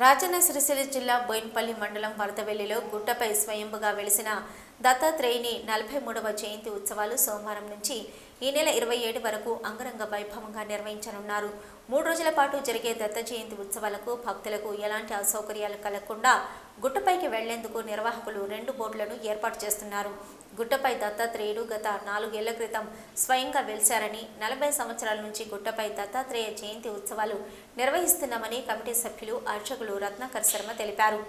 రాజన్న సిరిసిల్ల జిల్లా బోయిన్పల్లి మండలం వరదవెల్లిలో గుట్టపై స్వయంభుగా వెలిసిన దత్తాత్రేయుని నలభై మూడవ జయంతి ఉత్సవాలు సోమవారం నుంచి ఈ నెల ఇరవై ఏడు వరకు అంగరంగ వైభవంగా నిర్వహించనున్నారు. మూడు రోజుల పాటు జరిగే దత్త జయంతి ఉత్సవాలకు భక్తులకు ఎలాంటి అసౌకర్యాలు కలగకుండా గుట్టపైకి వెళ్ళేందుకు నిర్వాహకులు రెండు బోట్లను ఏర్పాటు చేస్తున్నారు. గుట్టపై దత్తాత్రేయుడు గత నాలుగేళ్ళ క్రితం స్వయంగా వెలిశారని నలభై సంవత్సరాల నుంచి గుట్టపై దత్తాత్రేయ జయంతి ఉత్సవాలు నిర్వహిస్తున్నామని కమిటీ సభ్యులు అర్చకులు రత్నాకర్ శర్మ తెలిపారు.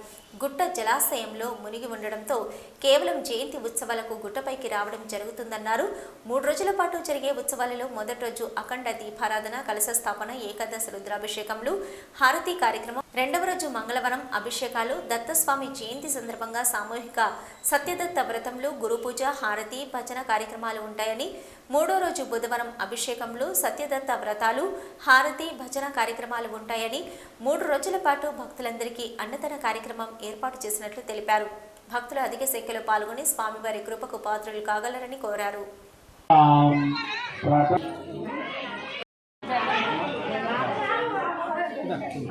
గుట్ట జలాశయంలో మునిగి ఉండడంతో కేవలం జయంతి ఉత్సవాలకు గుట్టపైకి రావడం జరుగుతుందన్నారు. మూడు రోజుల పాటు జరిగే ఉత్సవాలలో మొదటి రోజు అఖండ దీపారాధన కలశ స్థాపన ఏకాదశ రుద్రాభిషేకములు హారతి కార్యక్రమం రెండవ రోజు మంగళవారం అభిషేకాలు స్వామి జయంతి సందర్భంగా సామూహిక సత్యదత్త వ్రతంలో గురుపూజ హారతి భజన కార్యక్రమాలు ఉంటాయని మూడో రోజు బుధవారం అభిషేకంలో సత్యదత్త వ్రతాలు హారతి భజన కార్యక్రమాలు ఉంటాయని మూడు రోజుల పాటు భక్తులందరికీ అన్నదాన కార్యక్రమం ఏర్పాటు చేసినట్లు తెలిపారు. భక్తులు అధిక సంఖ్యలో పాల్గొని స్వామివారి కృపకు పాత్రలు కాగలరని కోరారు. దత్తాత్రేయ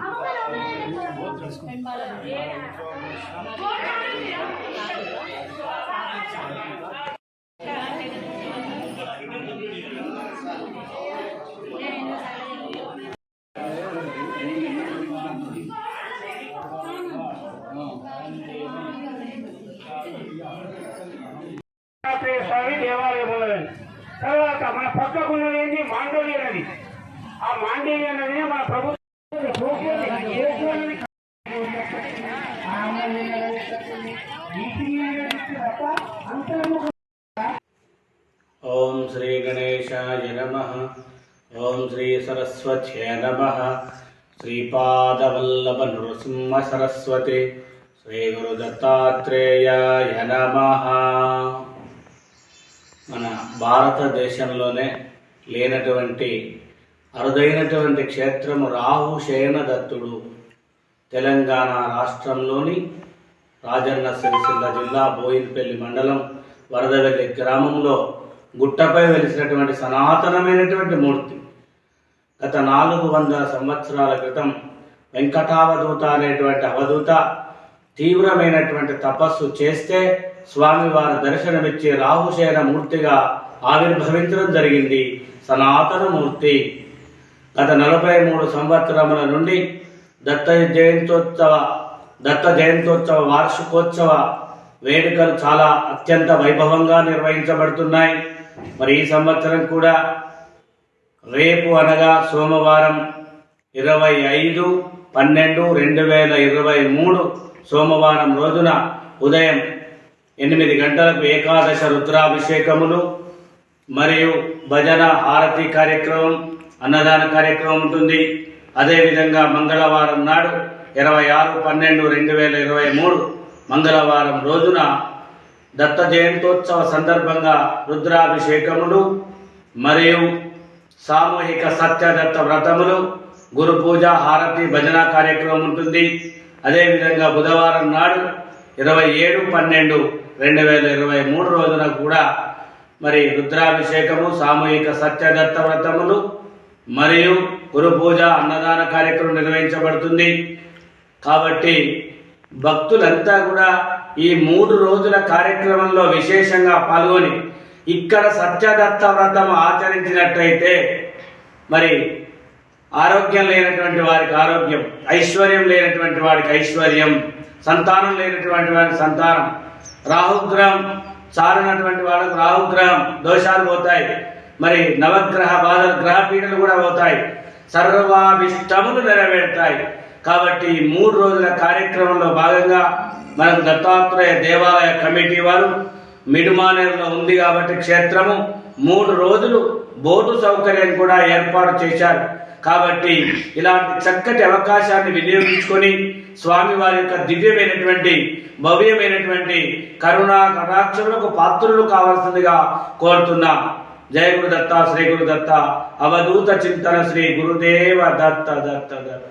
స్వామి దేవాలయం ఉన్నది తర్వాత మన పక్కకు ఉన్నది ఏంటి? మాండవ్య ఆ మాండవ్య నదినే మన ప్రభుత్వం ఓం శ్రీ గణేశాయ నమ ఓం శ్రీ సరస్వత్యే నమ శ్రీపాదవల్లభ నృసింహ సరస్వతి శ్రీ గురు దత్తాత్రేయాయ నమ. మన భారతదేశంలోనే లేనటువంటి అరుదైనటువంటి క్షేత్రము రాహు శయన దత్తుడు తెలంగాణ రాష్ట్రంలోని రాజన్న సిరిసిల్ల జిల్లా బోయిన్పల్లి మండలం వరదవెల్లి గ్రామంలో గుట్టపై వెలిసినటువంటి సనాతనమైనటువంటి మూర్తి గత నాలుగు వందల సంవత్సరాల క్రితం వెంకటావధూత అనేటువంటి అవధూత తీవ్రమైనటువంటి తపస్సు చేస్తే స్వామివారి దర్శనమిచ్చే రాహుశయన మూర్తిగా ఆవిర్భవించడం జరిగింది సనాతన మూర్తి. గత నలభై మూడు సంవత్సరముల నుండి దత్త జయంతోత్సవ దత్త జయంతోత్సవ వార్షికోత్సవ వేడుకలు చాలా అత్యంత వైభవంగా నిర్వహించబడుతున్నాయి. మరి ఈ సంవత్సరం కూడా రేపు అనగా సోమవారం ఇరవై ఐదు పన్నెండు రెండు వేల ఇరవై మూడు సోమవారం రోజున ఉదయం ఎనిమిది గంటలకు ఏకాదశ రుద్రాభిషేకములు మరియు భజన హారతి కార్యక్రమం అన్నదాన కార్యక్రమం ఉంటుంది. అదేవిధంగా మంగళవారం నాడు ఇరవై ఆరు పన్నెండు రెండు వేల ఇరవై మూడు మంగళవారం రోజున దత్త జయంతోత్సవ సందర్భంగా రుద్రాభిషేకములు మరియు సామూహిక సత్యదత్త వ్రతములు గురు పూజ హారతి భజన కార్యక్రమం ఉంటుంది. అదేవిధంగా బుధవారం నాడు ఇరవై ఏడు పన్నెండు రెండు వేల ఇరవై మూడు రోజున కూడా మరి రుద్రాభిషేకము సామూహిక సత్యదత్త వ్రతములు మరియు గురు పూజ అన్నదాన కార్యక్రమం నిర్వహించబడుతుంది. కాబట్టి భక్తులంతా కూడా ఈ మూడు రోజుల కార్యక్రమంలో విశేషంగా పాల్గొని ఇక్కడ సత్యదత్త వ్రతం ఆచరించినట్టయితే మరి ఆరోగ్యం లేనటువంటి వారికి ఆరోగ్యం ఐశ్వర్యం లేనటువంటి వారికి ఐశ్వర్యం సంతానం లేనటువంటి వారికి సంతానం రాహుగ్రహం చారినటువంటి వాళ్ళకు రాహుగ్రహం దోషాలు పోతాయి. మరి నవగ్రహ బాధలు గ్రహ పీడలు కూడా పోతాయి. సర్వాభిష్టములు నెరవేరుతాయి. కాబట్టి మూడు రోజుల కార్యక్రమంలో భాగంగా మనకు దత్తాత్రేయ దేవాలయ కమిటీ వారు మిడుమానేరులో ఉంది కాబట్టి క్షేత్రము మూడు రోజులు బోటు సౌకర్యం కూడా ఏర్పాటు చేశారు. కాబట్టి ఇలాంటి చక్కటి అవకాశాన్ని వినియోగించుకొని స్వామివారి యొక్క దివ్యమైనటువంటి భవ్యమైనటువంటి కరుణా కటాక్షములకు పాత్రులు కావాల్సిందిగా కోరుతున్నాం. జయ గురు దత్త శ్రీ గురు దత్త అవధూత చింతన శ్రీ గురుదేవ దత్త దత్త దత్త